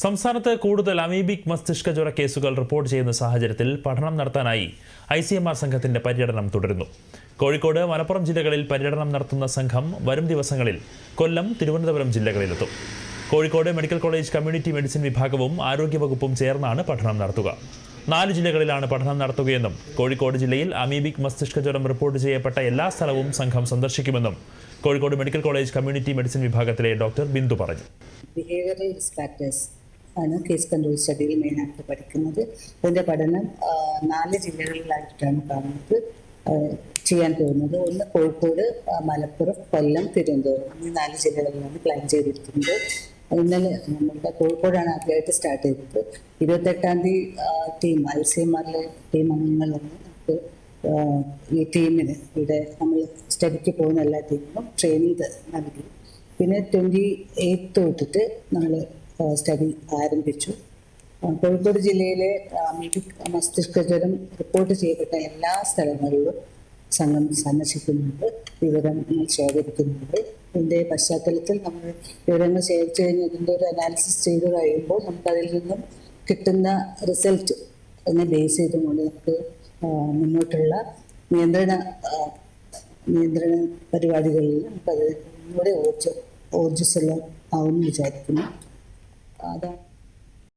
സംസ്ഥാനത്ത് കൂടുതൽ അമീബിക് മസ്തിഷ്ക ജ്വര കേസുകൾ റിപ്പോർട്ട് ചെയ്യുന്ന സാഹചര്യത്തിൽ പഠനം നടത്താനായി ഐ സി എം ആർ സംഘത്തിന്റെ പര്യടനം തുടരുന്നു. കോഴിക്കോട് മലപ്പുറം ജില്ലകളിൽ പര്യടനം നടത്തുന്ന സംഘം വരും ദിവസങ്ങളിൽ Kollam Thiruvananthapuram ജില്ലകളിലെത്തും. Kozhikode medical college community medicine വിഭാഗവും ആരോഗ്യവകുപ്പും ചേർന്നാണ് പഠനം നടത്തുക. നാല് ജില്ലകളിലാണ് പഠനം നടത്തുകയെന്നും കോഴിക്കോട് ജില്ലയിൽ അമീബിക് മസ്തിഷ്ക ജ്വരം റിപ്പോർട്ട് ചെയ്യപ്പെട്ട എല്ലാ സ്ഥലവും സംഘം സന്ദർശിക്കുമെന്നും Kozhikode medical college community medicine വിഭാഗത്തിലെ ഡോക്ടർ ബിന്ദു പറഞ്ഞു. ആണ് കേസ് കൺട്രോൾ സ്റ്റഡിയിൽ മെയിനായിട്ട് പഠിക്കുന്നത്. അതിന്റെ പഠനം നാല് ജില്ലകളിലായിട്ടാണ് കാണുന്നത് ചെയ്യാൻ പോകുന്നത്. ഒന്ന് കോഴിക്കോട് മലപ്പുറം കൊല്ലം തിരുവനന്തപുരം ഈ നാല് ജില്ലകളിലാണ് പ്ലാൻ ചെയ്തിരിക്കുന്നത്. ഇന്നലെ നമ്മളുടെ കോഴിക്കോടാണ് ആദ്യമായിട്ട് സ്റ്റാർട്ട് ചെയ്തത്. ഇരുപത്തെട്ടാം തീയതി ടീം ആറിലെ ടീം അംഗങ്ങളൊന്ന് നമുക്ക് ഈ ടീമിന് ഇവിടെ നമ്മൾ സ്റ്റഡിക്ക് പോകുന്ന എല്ലാ ടീമിനും ട്രെയിനിങ് നൽകി. പിന്നെ ട്വന്റി എയ്ത്ത് തൊട്ടിട്ട് നമ്മൾ സ്റ്റഡി ആരംഭിച്ചു. കോഴിക്കോട് ജില്ലയിലെ മസ്തിഷ്ക ജ്വരം റിപ്പോർട്ട് ചെയ്യപ്പെട്ട എല്ലാ സ്ഥലങ്ങളിലും സംഘം സന്ദർശിക്കുന്നുണ്ട് വിവരങ്ങൾ ശേഖരിക്കുന്നുണ്ട്. ഇതിന്റെ പശ്ചാത്തലത്തിൽ നമ്മൾ വിവരങ്ങൾ ശേഖരിച്ചു കഴിഞ്ഞ് ഇതിന്റെ ഒരു അനാലിസിസ് ചെയ്ത് കഴിയുമ്പോൾ നമുക്ക് അതിൽ നിന്നും കിട്ടുന്ന റിസൾട്ട് അതിനെ ബേസ് ചെയ്തുകൊണ്ട് നമുക്ക് മുന്നോട്ടുള്ള നിയന്ത്രണ നിയന്ത്രണ പരിപാടികളിൽ നമുക്കത് ഒന്നുകൂടെ ഊർജ ഊർജസ്വലം ആവുമെന്ന് വിചാരിക്കുന്നു. 好的。